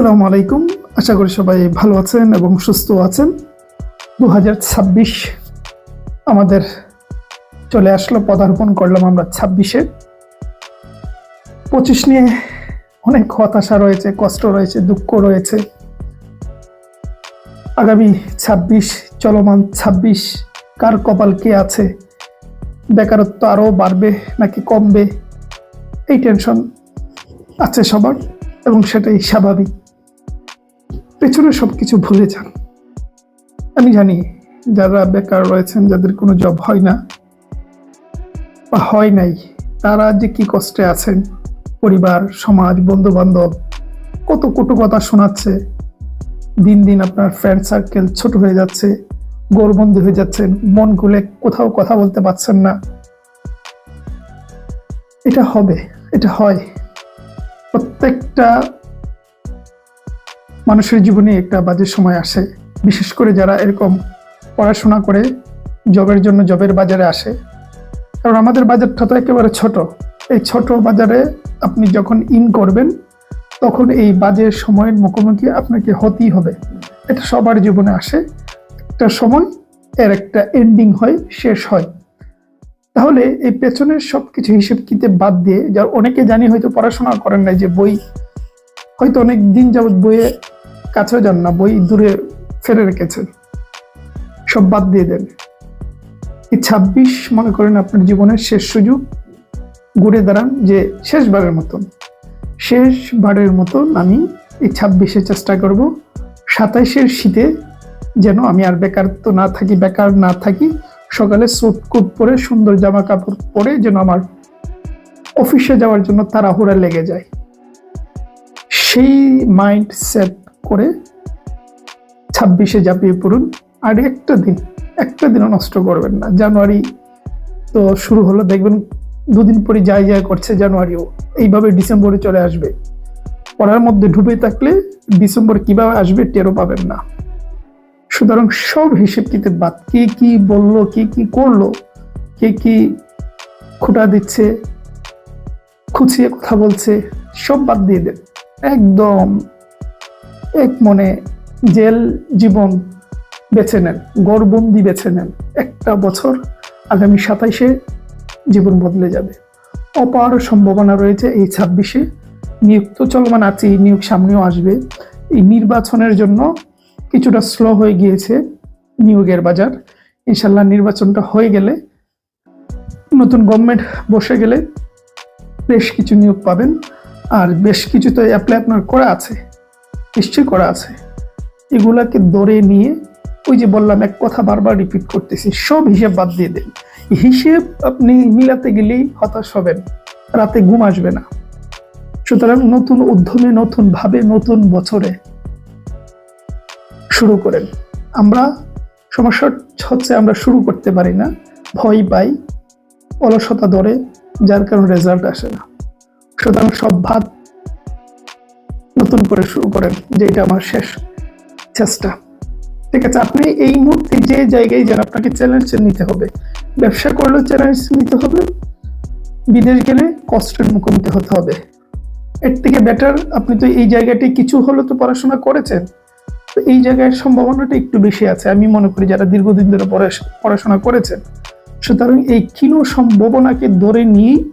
আসসালামু আলাইকুম। আশা করি সবাই ভালো আছেন এবং সুস্থ আছেন। দু হাজার ছাব্বিশ আমাদের চলে আসলো, পদার্পণ করলাম আমরা ছাব্বিশে। পঁচিশ নিয়ে অনেক হতাশা রয়েছে, কষ্ট রয়েছে, দুঃখ রয়েছে। আগামী ছাব্বিশ, চলমান ছাব্বিশ, কার কপাল কে আছে? বেকারত্ব আরও বাড়বে নাকি কমবে? এই টেনশন আছে সবার এবং সেটাই স্বাভাবিক। পেছনে সব কিছু ভুলে যান। আমি জানি যারা বেকার রয়েছেন, যাদের কোনো জব হয় না, বা হয় নাই, তারা যে কি কষ্টে আছেন, পরিবার, সমাজ বন্ধু বান্ধব কত কটু কথা শোনাচ্ছে। দিন দিন আপনার ফ্রেন্ড সার্কেল ছোট হয়ে যাচ্ছে গোরবন্দি হয়ে যাচ্ছেন, মন খুলে কোথাও কথা বলতে পারছেন না। এটা হবে, এটা হয়। প্রত্যেকটা মানুষের জীবনে একটা বাজে সময় আসে। বিশেষ করে যারা এরকম পড়াশোনা করে জবের জন্য জবের বাজারে আসে। কারণ আমাদের বাজারটা তো একেবারে ছোট। এই ছোট বাজারে আপনি যখন ইন করবেন, তখন এই বাজে সময়ের মুখোমুখি আপনাকে হতেই হবে। এটা সবার জীবনে আসে। একটা সময় এর একটা এন্ডিং হয়, শেষ হয়। তাহলে এই পেছনের সব কিছু হিসেব কিতে বাদ দিয়ে যার অনেকে জানি হয়তো পড়াশোনা করেন না যে বই। হয়তো অনেক দিন যাবৎ বইয়ে কাছেও যান না, বই দূরে ফেলে রেখেছেন সব বাদ দিয়ে দেন। এই ছাব্বিশ মনে করেন আপনার জীবনের শেষ সুযোগ। ঘুরে দাঁড়ান যে শেষবারের মতন। শেষবারের মতন আমি এই ছাব্বিশে চেষ্টা করব সাতাইশের শীতে যেন আমি আর বেকারত্ব না থাকি, বেকার না থাকি, সকালে কুট পরে, সুন্দর জামা কাপড় পরে যেন আমার অফিসে যাওয়ার জন্য তাড়াহুড়া লেগে যায়। সেই মাইন্ড সেট করে ছাব্বিশে ঝাঁপিয়ে পড়ুন। আর একটা দিন, একটা দিনও নষ্ট করবেন না। জানুয়ারি তো শুরু হলো, দেখবেন দুদিন পরে যায় যায় করছে জানুয়ারিও। এইভাবে ডিসেম্বরে চলে আসবে। পড়ার মধ্যে ডুবে থাকলে ডিসেম্বর কীভাবে আসবে টেরও পাবেন না। সুতরাং সব হিসেব কিতে বাদ, কে কি বলল, কে কি করল, কে কি খুঁটা দিচ্ছে, খুঁচিয়ে কথা বলছে, সব বাদ দিয়ে দেন। একদম এক মনে জেল জীবন বেছে নেন, গড়বন্দি বেছে নেন। একটা বছর আগামী সাতাইশে জীবন বদলে যাবে। অপার সম্ভাবনা রয়েছে এই ছাব্বিশে। নিয়োগ তো চলমান আছে এই নিয়োগ সামনেও আসবে। এই নির্বাচনের জন্য কিছুটা স্লো হয়ে গিয়েছে নিয়োগের বাজার। ইনশাল্লাহ নির্বাচনটা হয়ে গেলে নতুন গভর্নমেন্ট বসে গেলে বেশ কিছু নিয়োগ পাবেন। আর বেশ কিছু তো অ্যাপ্লাই আপনার করা আছে। নিশ্চয়ই করা আছে। এগুলাকে দৌড়ে নিয়ে ওই যে বললাম, এক কথা বারবার রিপিট করতেছি, সব হিসেব বাদ দিয়ে দেন। হিসেব আপনি মিলাতে গেলেই হতাশ হবেন, রাতে ঘুম আসবে না। সুতরাং নতুন উদ্যমে, নতুন ভাবে, নতুন বছরে শুরু করেন। আমরা সমস্যা হচ্ছে আমরা শুরু করতে পারি না, ভয় পাই, অলসতা ধরে, যার কারণে রেজাল্ট আসে না। সুতরাং সব ভাত নতুন করে শুরু করেন, যে এটা আমার শেষ চেষ্টা। ঠিক আছে, আপনি এই মুহূর্তে যে জায়গায় যান, আপনাকে চ্যালেঞ্জ নিতে হবে। ব্যবসা করলেও চ্যালেঞ্জ নিতে হবে, বিদেশ গেলে কষ্টের মুখোমুখি হতে হবে। এর থেকে বেটার আপনি তো এই জায়গাটি কিছু হলো তো পড়াশোনা করেছেন, তো এই জায়গায় সম্ভাবনাটা একটু বেশি আছে। আমি মনে করি যারা দীর্ঘদিন ধরে পড়াশ- পড়াশোনা করেছেন, সুতরাং এই ক্ষীণ সম্ভাবনাকে ধরে নিয়েই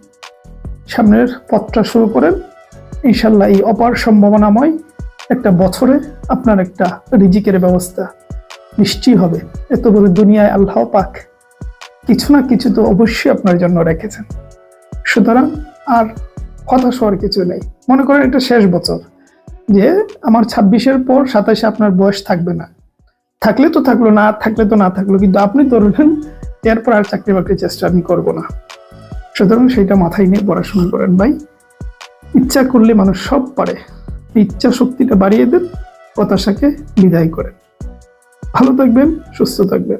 সামনের পথটা শুরু করেন। ইনশাল্লাহ এই অপার সম্ভাবনাময় একটা বছরে আপনার একটা রিজিকের ব্যবস্থা নিশ্চয়ই হবে। এত বড় দুনিয়ায় আল্লাহ পাক কিছু না কিছু তো অবশ্যই আপনার জন্য রেখেছেন। সুতরাং আর হতাশ হওয়ার কিছু নেই। মনে করেন এটা শেষ বছর যে আমার ছাব্বিশের পর সাতাশে আপনার বয়স থাকবে না। থাকলে তো থাকল, না থাকলে তো না থাকল, কিন্তু আপনি ধরলেন এরপর আর চাকরি বাকরির চেষ্টা আমি করব না। সুতরাং সেটা মাথায় নিয়ে পড়াশোনা করেন ভাই। ইচ্ছা করলে মানুষ সব পারে। ইচ্ছা শক্তিটা বাড়িয়ে দেন হতাশাকে বিদায় করেন। ভালো থাকবেন, সুস্থ থাকবেন।